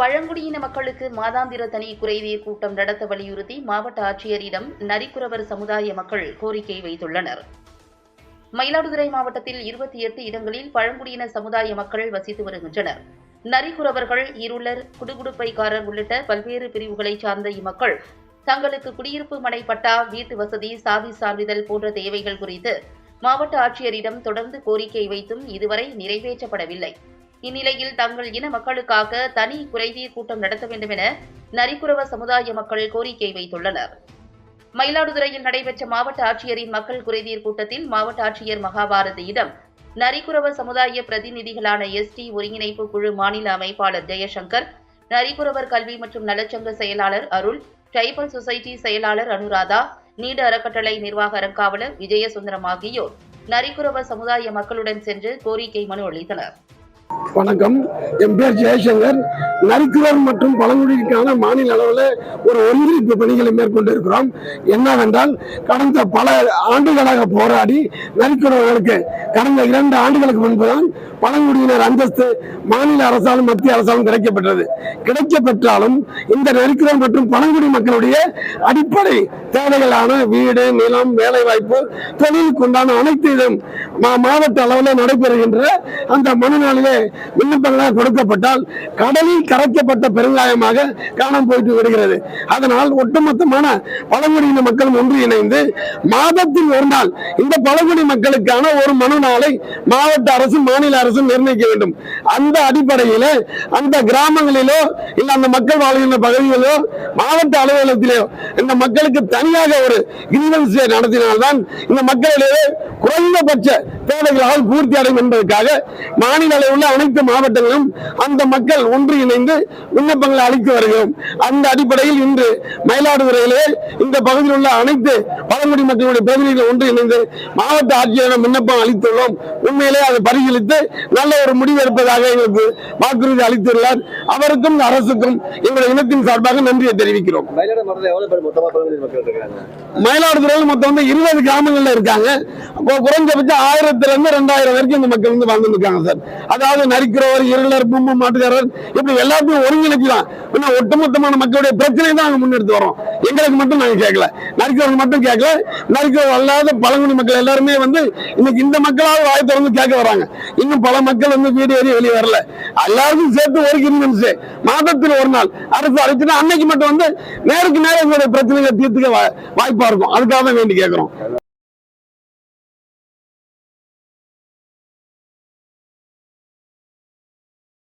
பழங்குடியின மக்களுக்கு மாதாந்திர தனி குறைதீர் கூட்டம் நடத்த வலியுறுத்தி மாவட்ட ஆட்சியரிடம் நரிக்குறவர் சமுதாய மக்கள் கோரிக்கை வைத்துள்ளனர். மயிலாடுதுறை மாவட்டத்தில் இருபத்தி எட்டு இடங்களில் பழங்குடியின சமுதாய மக்கள் வசித்து வருகின்றனர். நரிக்குறவர்கள் இருளர் குடுகுடுப்பைக்காரர் உள்ளிட்ட பல்வேறு பிரிவுகளைச் சார்ந்த இம்மக்கள் தங்களுக்கு குடியிருப்பு மனை பட்டா வீட்டு வசதி சாதி சான்றிதழ் போன்ற தேவைகள் குறித்து மாவட்ட ஆட்சியரிடம் தொடர்ந்து கோரிக்கை வைத்தும் இதுவரை நிறைவேற்றப்படவில்லை. இந்நிலையில் தங்கள் இன மக்களுக்காக தனி குறைதீர் கூட்டம் நடத்த வேண்டும் என நரிக்குறவ சமுதாய மக்கள் கோரிக்கை வைத்துள்ளனர். மயிலாடுதுறையில் நடைபெற்ற மாவட்ட ஆட்சியரின் மக்கள் குறைதீர் கூட்டத்தில் மாவட்ட ஆட்சியர் மகாபாரதியிடம் நரிக்குறவ சமுதாய பிரதிநிதிகளான எஸ்டி ஒருங்கிணைப்பு குழு மாநில அமைப்பாளர் ஜெயசங்கர் நரிக்குறவர் கல்வி மற்றும் நலச்சங்க செயலாளர் அருள் ட்ரைபல் சொசைட்டி செயலாளர் அனுராதா நீடு அறக்கட்டளை நிர்வாக அறங்காவலர் விஜயசுந்தரம் ஆகியோர் நரிக்குறவ சமுதாய மக்களுடன் சென்று கோரிக்கை மனு அளித்தனர். வணக்கம். என் பேர் ஜெயசங்கர் நரிக்குவர் மற்றும் பழங்குடியிற்கான மாநில அளவில் ஒரு ஒருங்கிணைப்பு பணிகளை மேற்கொண்டு இருக்கிறோம் என்னவென்றால் கடந்த பல ஆண்டுகளாக போராடி நரிக்குறவர்களுக்கு கடந்த இரண்டு ஆண்டுகளுக்கு முன்புதான் பழங்குடியினர் அந்தஸ்து மாநில அரசாலும் மத்திய அரசாலும் கிடைக்கப்பட்டது கிடைக்கப்பெற்றாலும் இந்த நரிக்குறவர் மற்றும் பழங்குடி மக்களுடைய அடிப்படை தேவைகளான வீடு நிலம் வேலை வாய்ப்பு தொழிலுக்கு உண்டான அனைத்து இதும் மா- மாவட்ட அளவில் நடைபெறுகின்ற அந்த மனுநாளிலே விண்ணப்பங்களாக கொடுக்கப்பட்டால் கடலில் கரைக்கப்பட்ட பெருங்காயமாக காணம் போயிட்டு வருகிறது அதனால் ஒட்டுமொத்தமான பழங்குடியின மக்கள் ஒன்று இணைந்து மாதத்தில் ஒரு நாள் இந்த பழங்குடி மக்களுக்கான ஒரு மனு நாளை மாவட்ட அரசும் மாநில அரசும் நிர்ணயிக்க வேண்டும். அந்த அடிப்படையில அந்த கிராமங்களிலோ இல்ல அந்த மக்கள் வாழ்கின்ற பகுதிகளிலோ மாவட்ட அலுவலகத்திலோ இந்த மக்களுக்கு தனியாக ஒரு கிரீவன்ஸை நடத்தினால்தான் இந்த மக்களிடையே குறைந்தபட்ச தேவைகளால் பூர்த்தி அடையும் என்பதற்காக மாநில அளவில் உள்ள அனைத்து மாவட்டங்களும் அந்த மக்கள் ஒன்றிணைந்து விண்ணப்பங்களை அளித்து வருகிறோம். அந்த அடிப்படையில் இன்று மயிலாடுதுறையிலே இந்த பகுதியில் உள்ள அனைத்து பழங்குடி மக்களுடைய பிரதிநிதிகள் ஒன்றிணைந்து மாவட்ட ஆட்சியரிடம் விண்ணப்பம் அளித்துள்ளோம். உண்மையிலே அதை பரிசீலித்து நல்ல ஒரு முடிவு எடுப்பதாக எங்களுக்கு வாக்குறுதி அளித்துள்ளார். அவருக்கும் அரசுக்கும் எங்களுடைய இனத்தின் சார்பாக நன்றியை தெரிவிக்கிறோம். மயிலாடுதுறையில் மொத்தம் வந்து இருபது கிராமங்கள்ல இருக்காங்க. குறைஞ்சபட்சம் ஆயிரத்துல இருந்து ரெண்டாயிரம் வரைக்கும் இந்த மக்கள் வந்து வாழ்ந்து இருக்காங்க சார். அதாவது நரிக்கிறவர் இருளர் பூம்பு மாட்டுக்காரர் இப்படி எல்லாத்தையும் ஒருங்கிணைக்கலாம் இன்னும் ஒட்டுமொத்தமான மக்களுடைய பிரச்சனை தான் நாங்கள் முன்னெடுத்து வரோம் எங்களுக்கு மட்டும் நாங்க கேட்கல. நரிக்கிறவங்க மட்டும் கேட்கல. நரிக்கிறவர் அல்லாத பழங்குடி மக்கள் எல்லாருமே வந்து இன்னைக்கு இந்த மக்களாவது வாய் திறந்து கேட்க வராங்க இன்னும் பல மக்கள் வந்து வீடு ஏறி வெளியே வரல. எல்லாருக்கும் சேர்த்து ஒரு கிரிமென்ஸ் மாதத்தில் ஒரு நாள் அரசு அழைச்சுன்னா அன்னைக்கு மட்டும் வந்து நேருக்கு நேரம் எங்களுடைய பிரச்சனைகளை தீர்த்துக்க வா- வாய்ப்பா இருக்கும். அதுக்காக தான் வேண்டி கேட்கிறோம்.